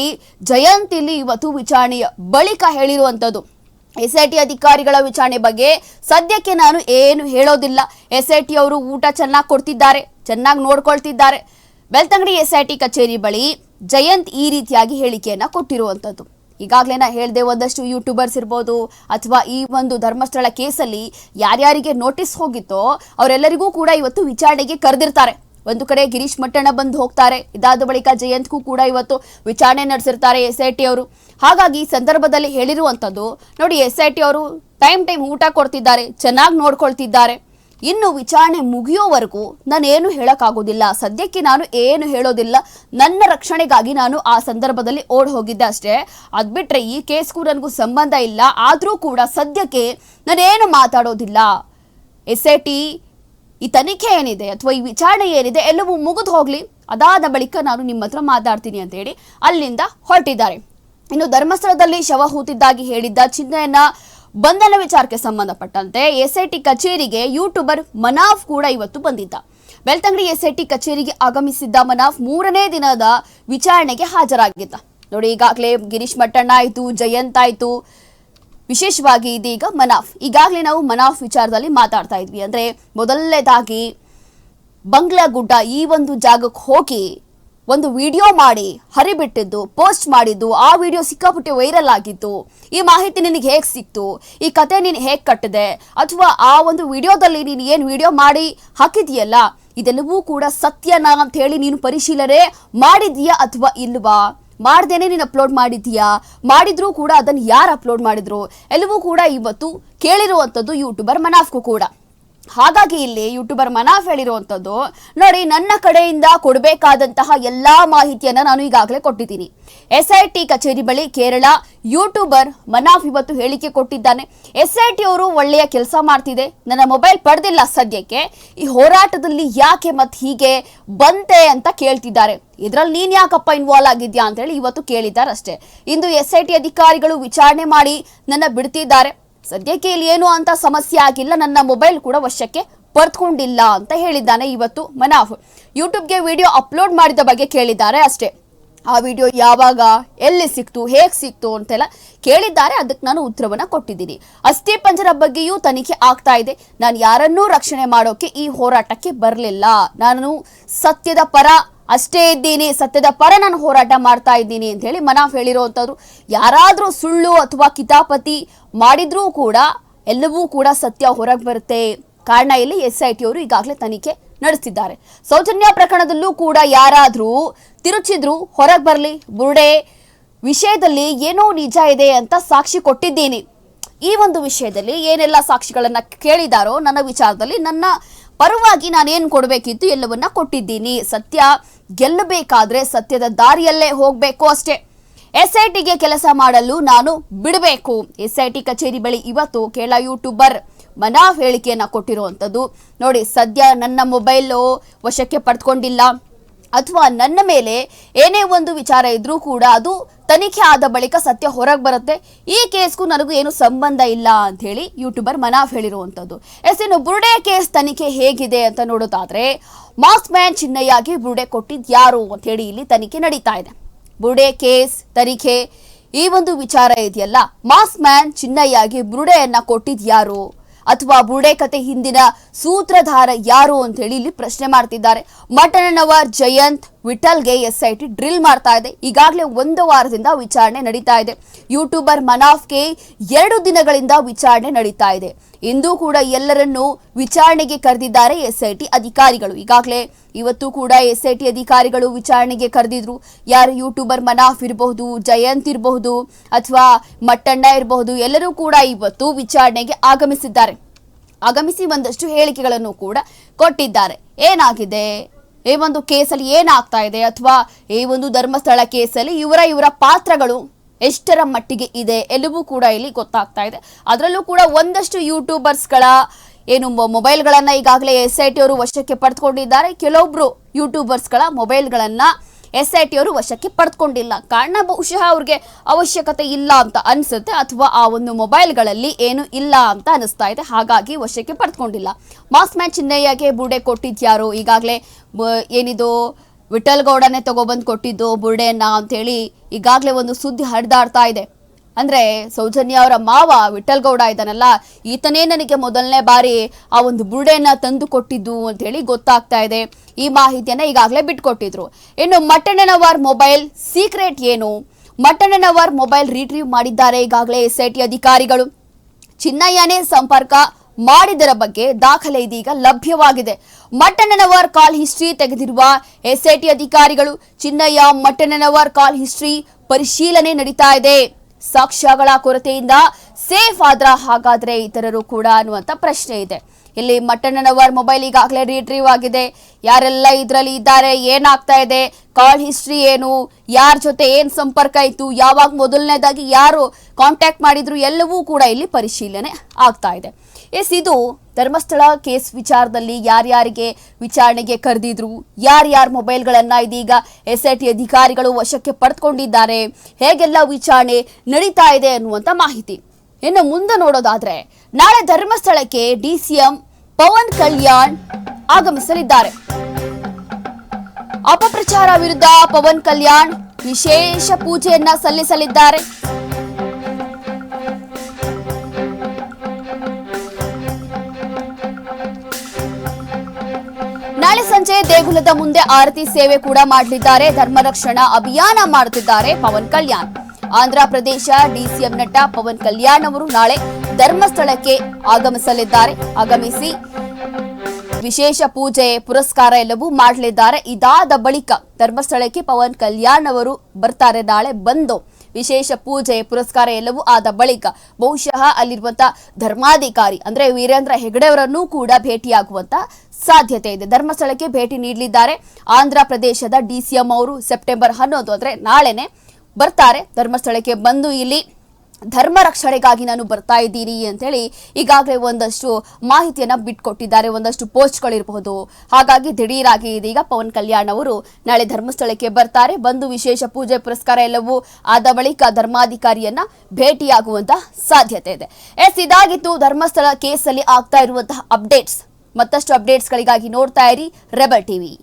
ಜಯಂತ್ ಇಲ್ಲಿ ಇವತ್ತು ವಿಚಾರಣೆಯ ಬಳಿಕ ಹೇಳಿರುವಂಥದ್ದು ಎಸ್ ಐ ಟಿ ಅಧಿಕಾರಿಗಳ ವಿಚಾರಣೆ ಬಗ್ಗೆ ಸದ್ಯಕ್ಕೆ ನಾನು ಏನು ಹೇಳೋದಿಲ್ಲ. ಎಸ್ ಐ ಟಿ ಅವರು ಊಟ ಚೆನ್ನಾಗಿ ಕೊಡ್ತಿದ್ದಾರೆ. ಚೆನ್ನಾಗಿ ನೋಡ್ಕೊಳ್ತಿದ್ದಾರೆ. ಬೆಳ್ತಂಗಡಿ ಎಸ್ಐಟಿ ಕಚೇರಿ ಬಳಿ ಜಯಂತ್ ಈ ರೀತಿಯಾಗಿ ಹೇಳಿಕೆಯನ್ನ ಕೊಟ್ಟಿರುವಂತದ್ದು. ಈಗಾಗಲೇ ನಾ ಹೇಳಿದೆ ಒಂದಷ್ಟು ಯೂಟ್ಯೂಬರ್ಸ್ ಇರ್ಬೋದು ಅಥವಾ ಈ ಒಂದು ಧರ್ಮಸ್ಥಳ ಕೇಸಲ್ಲಿ ಯಾರ್ಯಾರಿಗೆ ನೋಟಿಸ್ ಹೋಗಿತ್ತೋ ಅವರೆಲ್ಲರಿಗೂ ಕೂಡ ಇವತ್ತು ವಿಚಾರಣೆಗೆ ಕರೆದಿರ್ತಾರೆ. ಒಂದು ಕಡೆ ಗಿರೀಶ್ ಮಟ್ಟಣ್ಣ ಬಂದು ಹೋಗ್ತಾರೆ. ಇದಾದ ಬಳಿಕ ಜಯಂತ್ಗೂ ಕೂಡ ಇವತ್ತು ವಿಚಾರಣೆ ನಡೆಸಿರ್ತಾರೆ ಎಸ್ ಐ ಟಿ ಅವರು. ಹಾಗಾಗಿ ಈ ಸಂದರ್ಭದಲ್ಲಿ ಹೇಳಿರುವಂಥದ್ದು ನೋಡಿ ಎಸ್ ಐ ಟಿ ಅವರು ಟೈಮ್ ಟೈಮ್ ಊಟ ಕೊಡ್ತಿದ್ದಾರೆ, ಚೆನ್ನಾಗಿ ನೋಡ್ಕೊಳ್ತಿದ್ದಾರೆ. ಇನ್ನು ವಿಚಾರಣೆ ಮುಗಿಯೋವರೆಗೂ ನಾನೇನು ಹೇಳೋಕ್ಕಾಗೋದಿಲ್ಲ. ಸದ್ಯಕ್ಕೆ ನಾನು ಏನು ಹೇಳೋದಿಲ್ಲ. ನನ್ನ ರಕ್ಷಣೆಗಾಗಿ ನಾನು ಆ ಸಂದರ್ಭದಲ್ಲಿ ಓಡ್ ಹೋಗಿದ್ದೆ ಅಷ್ಟೇ. ಅದು ಬಿಟ್ಟರೆ ಈ ಕೇಸ್ಗೂ ನನಗೂ ಸಂಬಂಧ ಇಲ್ಲ. ಆದರೂ ಕೂಡ ಸದ್ಯಕ್ಕೆ ನಾನೇನು ಮಾತಾಡೋದಿಲ್ಲ. ಎಸ್ ಎ ಟಿ ಈ ತನಿಖೆ ಏನಿದೆ ಅಥವಾ ಈ ವಿಚಾರಣೆ ಏನಿದೆ ಎಲ್ಲವೂ ಮುಗಿದು ಹೋಗಲಿ. ಅದಾದ ಬಳಿಕ ನಾನು ನಿಮ್ಮ ಹತ್ರ ಮಾತಾಡ್ತೀನಿ ಅಂತ ಹೇಳಿ ಅಲ್ಲಿಂದ ಹೊರಟಿದ್ದಾರೆ. ಇನ್ನು ಧರ್ಮಸ್ಥಳದಲ್ಲಿ ಶವ ಹೂತಿದ್ದಾಗಿ ಹೇಳಿದ್ದ ಚಿಹ್ನೆಯನ್ನ ಬಂಧನ ವಿಚಾರಕ್ಕೆ ಸಂಬಂಧಪಟ್ಟಂತೆ ಎಸ್ಐಟಿ ಕಚೇರಿಗೆ ಯೂಟ್ಯೂಬರ್ ಮನಾಫ್ ಕೂಡ ಇವತ್ತು ಬಂದಿದ್ದ. ಬೆಳ್ತಂಗಡಿ ಎಸ್ಐಟಿ ಕಚೇರಿಗೆ ಆಗಮಿಸಿದ್ದ ಮನಾಫ್ ಮೂರನೇ ದಿನದ ವಿಚಾರಣೆಗೆ ಹಾಜರಾಗಿದ್ದ. ನೋಡಿ, ಈಗಾಗಲೇ ಗಿರೀಶ್ ಮಟ್ಟಣ್ಣ ಆಯಿತು, ಜಯಂತ್ ಆಯಿತು. ವಿಶೇಷವಾಗಿ ಇದೀಗ ಮನಾಫ್. ಈಗಾಗಲೇ ನಾವು ಮನಾಫ್ ವಿಚಾರದಲ್ಲಿ ಮಾತಾಡ್ತಾ ಇದ್ವಿ. ಅಂದ್ರೆ ಮೊದಲನೇದಾಗಿ ಬಂಗ್ಲಾಗುಡ್ಡ ಈ ಒಂದು ಜಾಗಕ್ಕೆ ಹೋಗಿ ಒಂದು ವಿಡಿಯೋ ಮಾಡಿ, ಹರಿಬಿಟ್ಟಿದ್ದು, ಪೋಸ್ಟ್ ಮಾಡಿದ್ದು, ಆ ವಿಡಿಯೋ ಸಿಕ್ಕಾಪಟ್ಟೆ ವೈರಲ್ ಆಗಿತ್ತು. ಈ ಮಾಹಿತಿ ನಿನಗೆ ಹೇಗೆ ಸಿಕ್ತು? ಈ ಕತೆ ನೀನು ಹೇಗೆ ಕಟ್ಟಿದೆ? ಅಥವಾ ಆ ಒಂದು ವಿಡಿಯೋದಲ್ಲಿ ನೀನು ಏನು ವಿಡಿಯೋ ಮಾಡಿ ಹಾಕಿದೆಯಲ್ಲ ಇದೆಲ್ಲವೂ ಕೂಡ ಸತ್ಯನಾ ಅಂತ ಹೇಳಿ ನೀನು ಪರಿಶೀಲನೆ ಮಾಡಿದೀಯಾ ಅಥವಾ ಇಲ್ವಾ? ಮಾಡ್ದೇನೆ ನೀನು ಅಪ್ಲೋಡ್ ಮಾಡಿದೀಯಾ ಮಾಡಿದ್ರೂ ಕೂಡ ಅದನ್ನು ಯಾರು ಅಪ್ಲೋಡ್ ಮಾಡಿದ್ರು? ಎಲ್ಲವೂ ಕೂಡ ಇವತ್ತು ಕೇಳಿರುವಂಥದ್ದು ಯೂಟ್ಯೂಬರ್ ಮನಾಫ್ಗೂ ಕೂಡ. ಹಾಗಾಗಿ ಇಲ್ಲಿ ಯೂಟ್ಯೂಬರ್ ಮನಾಫ್ ಹೇಳಿರುವಂಥದ್ದು ನೋಡಿ, ನನ್ನ ಕಡೆಯಿಂದ ಕೊಡಬೇಕಾದಂತಹ ಎಲ್ಲಾ ಮಾಹಿತಿಯನ್ನ ನಾನು ಈಗಾಗಲೇ ಕೊಟ್ಟಿದ್ದೀನಿ. ಎಸ್ ಐ ಟಿ ಕಚೇರಿ ಬಳಿ ಕೇರಳ ಯೂಟ್ಯೂಬರ್ ಮನಾಫ್ ಇವತ್ತು ಹೇಳಿಕೆ ಕೊಟ್ಟಿದ್ದಾನೆ. ಎಸ್ ಐ ಟಿ ಅವರು ಒಳ್ಳೆಯ ಕೆಲಸ ಮಾಡ್ತಿದೆ. ನನ್ನ ಮೊಬೈಲ್ ಪಡೆದಿಲ್ಲ ಸದ್ಯಕ್ಕೆ. ಈ ಹೋರಾಟದಲ್ಲಿ ಯಾಕೆ ಮತ್ತು ಹೀಗೆ ಬಂತೆ ಅಂತ ಕೇಳ್ತಿದ್ದಾರೆ. ಇದ್ರಲ್ಲಿ ನೀನ್ ಯಾಕಪ್ಪ ಇನ್ವಾಲ್ವ್ ಆಗಿದ್ಯಾ ಅಂತ ಹೇಳಿ ಇವತ್ತು ಕೇಳಿದ್ದಾರೆ ಅಷ್ಟೇ ಇಂದು ಎಸ್ ಐ ಟಿ ಅಧಿಕಾರಿಗಳು ವಿಚಾರಣೆ ಮಾಡಿ ನನ್ನ ಬಿಡ್ತಿದ್ದಾರೆ. ಸದ್ಯಕ್ಕೆ ಇಲ್ಲಿ ಏನು ಅಂತ ಸಮಸ್ಯೆ ಆಗಿಲ್ಲ. ನನ್ನ ಮೊಬೈಲ್ ಕೂಡ ವಶಕ್ಕೆ ಪರ್ತ್ಕೊಂಡಿಲ್ಲ ಅಂತ ಹೇಳಿದ್ದಾನೆ ಇವತ್ತು ಮನಾಫ್. ಯೂಟ್ಯೂಬ್ಗೆ ವಿಡಿಯೋ ಅಪ್ಲೋಡ್ ಮಾಡಿದ ಬಗ್ಗೆ ಕೇಳಿದ್ದಾರೆ ಅಷ್ಟೇ. ಆ ವಿಡಿಯೋ ಯಾವಾಗ, ಎಲ್ಲಿ ಸಿಕ್ತು, ಹೇಗೆ ಸಿಕ್ತು ಅಂತೆಲ್ಲ ಕೇಳಿದ್ದಾರೆ. ಅದಕ್ಕೆ ನಾನು ಉತ್ತರವನ್ನು ಕೊಟ್ಟಿದ್ದೀನಿ. ಅಸ್ಥಿ ಪಂಜರ ಬಗ್ಗೆಯೂ ತನಿಖೆ ಆಗ್ತಾ ಇದೆ. ನಾನು ಯಾರನ್ನೂ ರಕ್ಷಣೆ ಮಾಡೋಕೆ ಈ ಹೋರಾಟಕ್ಕೆ ಬರಲಿಲ್ಲ. ನಾನು ಸತ್ಯದ ಪರ ಅಷ್ಟೇ ಇದ್ದೀನಿ, ಸತ್ಯದ ಪರ ನಾನು ಹೋರಾಟ ಮಾಡ್ತಾ ಇದ್ದೀನಿ ಅಂತ ಹೇಳಿ ಮನಾಫ್ ಹೇಳಿರುವಂಥದ್ದು ಯಾರಾದರೂ ಸುಳ್ಳು ಅಥವಾ ಕಿತಾಪತಿ ಮಾಡಿದ್ರೂ ಕೂಡ ಎಲ್ಲವೂ ಕೂಡ ಸತ್ಯ ಹೊರಗೆ ಬರುತ್ತೆ. ಕಾರಣ ಇಲ್ಲಿ ಎಸ್ ಐ ಟಿ ಅವರು ಈಗಾಗಲೇ ತನಿಖೆ ನಡೆಸ್ತಿದ್ದಾರೆ. ಸೌಜನ್ಯ ಪ್ರಕರಣದಲ್ಲೂ ಕೂಡ ಯಾರಾದರೂ ತಿರುಚಿದ್ರು, ಹೊರಗೆ ಬರಲಿ, ಬುರುಡೆ ವಿಷಯದಲ್ಲಿ ಏನೋ ನಿಜ ಇದೆ ಅಂತ ಸಾಕ್ಷಿ ಕೊಟ್ಟಿದ್ದೀನಿ. ಈ ಒಂದು ವಿಷಯದಲ್ಲಿ ಏನೆಲ್ಲ ಸಾಕ್ಷಿಗಳನ್ನು ಕೇಳಿದಾರೋ ನನ್ನ ವಿಚಾರದಲ್ಲಿ ನನ್ನ ಪರವಾಗಿ ನಾನೇನು ಕೊಡಬೇಕಿತ್ತು ಎಲ್ಲವನ್ನ ಕೊಟ್ಟಿದ್ದೀನಿ. ಸತ್ಯ, ಗೆಲ್ಲಬೇಕಾದ್ರೆ ಸತ್ಯದ ದಾರಿಯಲ್ಲೇ ಹೋಗಬೇಕು ಅಷ್ಟೇ. ಎಸ್ ಐ ಟಿಗೆ ಕೆಲಸ ಮಾಡಲು ನಾನು ಬಿಡಬೇಕು. ಎಸ್ ಐ ಟಿ ಕಚೇರಿ ಬಳಿ ಇವತ್ತು ಕೇಳ ಯೂಟ್ಯೂಬರ್ ಮನಾಫ್ ಹೇಳಿಕೆಯನ್ನು ಕೊಟ್ಟಿರುವಂಥದ್ದು. ನೋಡಿ, ಸದ್ಯ ನನ್ನ ಮೊಬೈಲು ವಶಕ್ಕೆ ಪಡ್ಕೊಂಡಿಲ್ಲ. ಅಥವಾ ನನ್ನ ಮೇಲೆ ಏನೇ ಒಂದು ವಿಚಾರ ಇದ್ರೂ ಕೂಡ ಅದು ತನಿಖೆ ಆದ ಬಳಿಕ ಸತ್ಯ ಹೊರಗೆ ಬರುತ್ತೆ. ಈ ಕೇಸ್ಗೂ ನನಗೂ ಏನು ಸಂಬಂಧ ಇಲ್ಲ ಅಂತ ಹೇಳಿ ಯೂಟ್ಯೂಬರ್ ಮನಾಫ್ ಹೇಳಿರುವಂಥದ್ದು. ಎಸ್, ಇನ್ನು ಬುರುಡೆ ಕೇಸ್ ತನಿಖೆ ಹೇಗಿದೆ ಅಂತ ನೋಡೋದಾದ್ರೆ ಮಾಸ್ಕ್ ಮ್ಯಾನ್ ಚಿನ್ನಯ್ಯಾಗಿ ಬುರುಡೆ ಕೊಟ್ಟಿದ್ದು ಯಾರು ಅಂತ ಹೇಳಿ ಇಲ್ಲಿ ತನಿಖೆ ನಡೀತಾ ಇದೆ. ಬುರುಡೆ ಕೇಸ್ ತನಿಖೆ, ಈ ಒಂದು ವಿಚಾರ ಇದೆಯಲ್ಲ. ಮಾಸ್ಕ್ ಮ್ಯಾನ್ ಚಿನ್ನಯ್ಯಾಗಿ ಬುರುಡೆಯನ್ನ ಕೊಟ್ಟಿದ್ದು ಯಾರು? ಅಥವಾ ಬುರುಡೆ ಕತೆ ಹಿಂದಿನ ಸೂತ್ರಧಾರ ಯಾರು ಅಂತ ಹೇಳಿ ಇಲ್ಲಿ ಪ್ರಶ್ನೆ ಮಾಡ್ತಿದ್ದಾರೆ. ಮಟನವರ್ ಜಯಂತ್ ವಿಠಲ್ಗೆ ಎಸ್ಐಟಿ ಡ್ರಿಲ್ ಮಾಡ್ತಾ ಇದೆ. ಈಗಾಗಲೇ ಒಂದು ವಾರದಿಂದ ವಿಚಾರಣೆ ನಡೀತಾ ಇದೆ. ಯೂಟ್ಯೂಬರ್ ಮನಾಫ್ಗೆ ಎರಡು ದಿನಗಳಿಂದ ವಿಚಾರಣೆ ನಡೀತಾ ಇದೆ. ಇಂದು ಕೂಡ ಎಲ್ಲರನ್ನೂ ವಿಚಾರಣೆಗೆ ಕರೆದಿದ್ದಾರೆ ಎಸ್ಐಟಿ ಅಧಿಕಾರಿಗಳು. ಈಗಾಗಲೇ ಇವತ್ತು ಕೂಡ ಎಸ್ಐಟಿ ಅಧಿಕಾರಿಗಳು ವಿಚಾರಣೆಗೆ ಕರೆದಿದ್ರು. ಯಾರು ಯೂಟ್ಯೂಬರ್ ಮನಾಫ್ ಇರಬಹುದು, ಜಯಂತ್ ಇರಬಹುದು ಅಥವಾ ಮಟ್ಟಣ್ಣ ಇರಬಹುದು, ಎಲ್ಲರೂ ಕೂಡ ಇವತ್ತು ವಿಚಾರಣೆಗೆ ಆಗಮಿಸಿದ್ದಾರೆ. ಆಗಮಿಸಿ ಒಂದಷ್ಟು ಹೇಳಿಕೆಗಳನ್ನು ಕೂಡ ಕೊಟ್ಟಿದ್ದಾರೆ. ಏನಾಗಿದೆ? ಈ ಒಂದು ಕೇಸಲ್ಲಿ ಏನಾಗ್ತಾ ಇದೆ ಅಥವಾ ಈ ಒಂದು ಧರ್ಮಸ್ಥಳ ಕೇಸಲ್ಲಿ ಇವರ ಇವರ ಪಾತ್ರಗಳು ಎಷ್ಟರ ಮಟ್ಟಿಗೆ ಇದೆ ಎಲ್ಲವೂ ಕೂಡ ಇಲ್ಲಿ ಗೊತ್ತಾಗ್ತಾ ಇದೆ. ಅದರಲ್ಲೂ ಕೂಡ ಒಂದಷ್ಟು ಯೂಟ್ಯೂಬರ್ಸ್ಗಳ ಏನು ಮೊಬೈಲ್ಗಳನ್ನು ಈಗಾಗಲೇ ಎಸ್ ಐ ಟಿ ಅವರು ವಶಕ್ಕೆ ಪಡೆದುಕೊಂಡಿದ್ದಾರೆ. ಕೆಲವೊಬ್ರು ಯೂಟ್ಯೂಬರ್ಸ್ಗಳ ಮೊಬೈಲ್ಗಳನ್ನ ಎಸ್ ಐ ಟಿ ಅವರು ವಶಕ್ಕೆ ಪಡೆದುಕೊಂಡಿಲ್ಲ. ಕಾರಣ ಬಹುಶಃ ಅವ್ರಿಗೆ ಅವಶ್ಯಕತೆ ಇಲ್ಲ ಅಂತ ಅನಿಸುತ್ತೆ ಅಥವಾ ಆ ಒಂದು ಮೊಬೈಲ್ಗಳಲ್ಲಿ ಏನು ಇಲ್ಲ ಅಂತ ಅನಿಸ್ತಾ ಇದೆ. ಹಾಗಾಗಿ ವಶಕ್ಕೆ ಪಡೆದುಕೊಂಡಿಲ್ಲ. ಮಾಸ್ ಮ್ಯಾಚ್ ಚಿನ್ನಯ್ಯಗೆ ಬುಡೆ ಕೊಟ್ಟಿದ್ಯಾರು? ಈಗಾಗಲೇ ಏನಿದು ವಿಠಲ್ ಗೌಡನೇ ತಗೊಬಂದು ಕೊಟ್ಟಿದ್ದು ಬುರ್ಡೆಯನ್ನ ಅಂತೇಳಿ ಈಗಾಗಲೇ ಒಂದು ಸುದ್ದಿ ಹರಿದಾಡ್ತಾ ಇದೆ. ಅಂದ್ರೆ ಸೌಜನ್ಯ ಅವರ ಮಾವ ವಿಠಲ್ ಗೌಡ ಇದ್ದಾನಲ್ಲ, ಈತನೇ ನನಗೆ ಮೊದಲನೇ ಬಾರಿ ಆ ಒಂದು ಬುರುಡೆಯನ್ನ ತಂದು ಕೊಟ್ಟಿದ್ದು ಅಂತ ಹೇಳಿ ಗೊತ್ತಾಗ್ತಾ ಇದೆ. ಈ ಮಾಹಿತಿಯನ್ನ ಈಗಾಗಲೇ ಬಿಟ್ಕೊಟ್ಟಿದ್ರು. ಇನ್ನು ಮಟ್ಟಣ್ಣನವರ್ ಮೊಬೈಲ್ ಸೀಕ್ರೆಟ್ ಏನು? ಮಟ್ಟಣ್ಣನವರ್ ಮೊಬೈಲ್ ರಿಟ್ರೀವ್ ಮಾಡಿದ್ದಾರೆ ಈಗಾಗಲೇ ಎಸ್ ಅಧಿಕಾರಿಗಳು. ಚಿನ್ನಯ್ಯನೇ ಸಂಪರ್ಕ ಮಾಡಿದರ ಬಗ್ಗೆ ದಾಖಲೆ ಇದೀಗ ಲಭ್ಯವಾಗಿದೆ. ಮಟ್ಟಣ್ಣನವರ್ ಕಾಲ್ ಹಿಸ್ಟ್ರಿ ತೆಗೆದಿರುವ ಎಸ್ಐಟಿ ಅಧಿಕಾರಿಗಳು, ಚಿನ್ನಯ್ಯ ಮಟ್ಟಣ್ಣನವರ್ ಕಾಲ್ ಹಿಸ್ಟ್ರಿ ಪರಿಶೀಲನೆ ನಡೀತಾ ಇದೆ. ಸಾಕ್ಷ್ಯಗಳ ಕೊರತೆಯಿಂದ ಸೇಫ್ ಆದ್ರ ಹಾಗಾದ್ರೆ ಇತರರು ಕೂಡ ಅನ್ನುವಂತ ಪ್ರಶ್ನೆ ಇದೆ. ಇಲ್ಲಿ ಮಟ್ಟಣ್ಣನವರ್ ಮೊಬೈಲ್ ಈಗಾಗಲೇ ರಿಟ್ರೀವ್ ಆಗಿದೆ. ಯಾರೆಲ್ಲ ಇದರಲ್ಲಿ ಇದ್ದಾರೆ, ಏನಾಗ್ತಾ ಇದೆ ಕಾಲ್ ಹಿಸ್ಟ್ರಿ ಏನು, ಯಾರ ಜೊತೆ ಏನ್ ಸಂಪರ್ಕ ಇತ್ತು, ಯಾವಾಗ ಮೊದಲನೇದಾಗಿ ಯಾರು ಕಾಂಟ್ಯಾಕ್ಟ್ ಮಾಡಿದ್ರು ಎಲ್ಲವೂ ಕೂಡ ಇಲ್ಲಿ ಪರಿಶೀಲನೆ ಆಗ್ತಾ ಇದೆ. ಎಸ್, ಇದು ಧರ್ಮಸ್ಥಳ ಕೇಸ್ ವಿಚಾರದಲ್ಲಿ ಯಾರ್ಯಾರಿಗೆ ವಿಚಾರಣೆಗೆ ಕರೆದಿದ್ರು, ಯಾರ್ಯಾರ ಮೊಬೈಲ್ಗಳನ್ನ ಇದೀಗ ಎಸ್ ಐ ಟಿ ಅಧಿಕಾರಿಗಳು ವಶಕ್ಕೆ ಪಡೆದುಕೊಂಡಿದ್ದಾರೆ, ಹೇಗೆಲ್ಲ ವಿಚಾರಣೆ ನಡೀತಾ ಇದೆ ಅನ್ನುವಂತ ಮಾಹಿತಿ. ಇನ್ನು ಮುಂದೆ ನೋಡೋದಾದ್ರೆ, ನಾಳೆ ಧರ್ಮಸ್ಥಳಕ್ಕೆ ಡಿಸಿಎಂ ಪವನ್ ಕಲ್ಯಾಣ್ ಆಗಮಿಸಲಿದ್ದಾರೆ. ಅಪಪ್ರಚಾರ ವಿರುದ್ಧ ಪವನ್ ಕಲ್ಯಾಣ್ ವಿಶೇಷ ಪೂಜೆಯನ್ನ ಸಲ್ಲಿಸಲಿದ್ದಾರೆ. ಸಂಜೆ ದೇಗುಲದ ಮುಂದೆ ಆರತಿ ಸೇವೆ ಕೂಡ ಮಾಡಲಿದ್ದಾರೆ. ಧರ್ಮರಕ್ಷಣಾ ಅಭಿಯಾನ ಮಾಡುತ್ತಿದ್ದಾರೆ ಪವನ್ ಕಲ್ಯಾಣ್. ಆಂಧ್ರ ಪ್ರದೇಶ ಡಿಸಿಎಂ ನಟ ಪವನ್ ಕಲ್ಯಾಣ್ ಅವರು ನಾಳೆ ಧರ್ಮಸ್ಥಳಕ್ಕೆ ಆಗಮಿಸಲಿದ್ದಾರೆ. ಆಗಮಿಸಿ ವಿಶೇಷ ಪೂಜೆ, ಪುರಸ್ಕಾರ ಎಲ್ಲವೂ ಮಾಡಲಿದ್ದಾರೆ. ಇದಾದ ಬಳಿಕ ಧರ್ಮಸ್ಥಳಕ್ಕೆ ಪವನ್ ಕಲ್ಯಾಣ್ ಅವರು ಬರ್ತಾರೆ ನಾಳೆ ಬಂದು. ವಿಶೇಷ ಪೂಜೆ, ಪುರಸ್ಕಾರ ಎಲ್ಲವೂ ಆದ ಬಳಿಕ ಬಹುಶಃ ಅಲ್ಲಿರುವಂತಹ ಧರ್ಮಾಧಿಕಾರಿ ಅಂದ್ರೆ ವೀರೇಂದ್ರ ಹೆಗಡೆ ಅವರನ್ನು ಕೂಡ ಭೇಟಿಯಾಗುವಂತ ಸಾಧ್ಯತೆ ಇದೆ. ಧರ್ಮಸ್ಥಳಕ್ಕೆ ಭೇಟಿ ನೀಡಲಿದ್ದಾರೆ. ಆಂಧ್ರ ಪ್ರದೇಶದ ಡಿಸಿಎಂ ಅವರು ಸೆಪ್ಟೆಂಬರ್ ಹನ್ನೊಂದು ಅಂದರೆ ನಾಳೆನೆ ಬರ್ತಾರೆ. ಧರ್ಮಸ್ಥಳಕ್ಕೆ ಬಂದು ಇಲ್ಲಿ ಧರ್ಮ ರಕ್ಷಣೆಗಾಗಿ ನಾನು ಬರ್ತಾ ಇದ್ದೀನಿ ಅಂತೇಳಿ ಈಗಾಗಲೇ ಒಂದಷ್ಟು ಮಾಹಿತಿಯನ್ನು ಬಿಟ್ಕೊಟ್ಟಿದ್ದಾರೆ. ಒಂದಷ್ಟು ಪೋಸ್ಟ್ಗಳಿರಬಹುದು ಹಾಗಾಗಿ ದಿಢೀರಾಗಿ ಇದೀಗ ಪವನ್ ಕಲ್ಯಾಣ್ ಅವರು ನಾಳೆ ಧರ್ಮಸ್ಥಳಕ್ಕೆ ಬರ್ತಾರೆ. ಬಂದು ವಿಶೇಷ ಪೂಜೆ ಪುರಸ್ಕಾರ ಎಲ್ಲವೂ ಆದ ಬಳಿಕ ಧರ್ಮಾಧಿಕಾರಿಯನ್ನ ಭೇಟಿಯಾಗುವಂತಹ ಸಾಧ್ಯತೆ ಇದೆ. ಎಸ್, ಇದಾಗಿತ್ತು. ಧರ್ಮಸ್ಥಳ ಕೇಸಲ್ಲಿ ಆಗ್ತಾ ಇರುವಂತಹ ಅಪ್ಡೇಟ್ಸ್. ಮತ್ತಷ್ಟು ಅಪ್ಡೇಟ್ಸ್ಗಳಿಗಾಗಿ ನೋಡ್ತಾ ಇರಿ ರೆಬಲ್ ಟಿವಿ.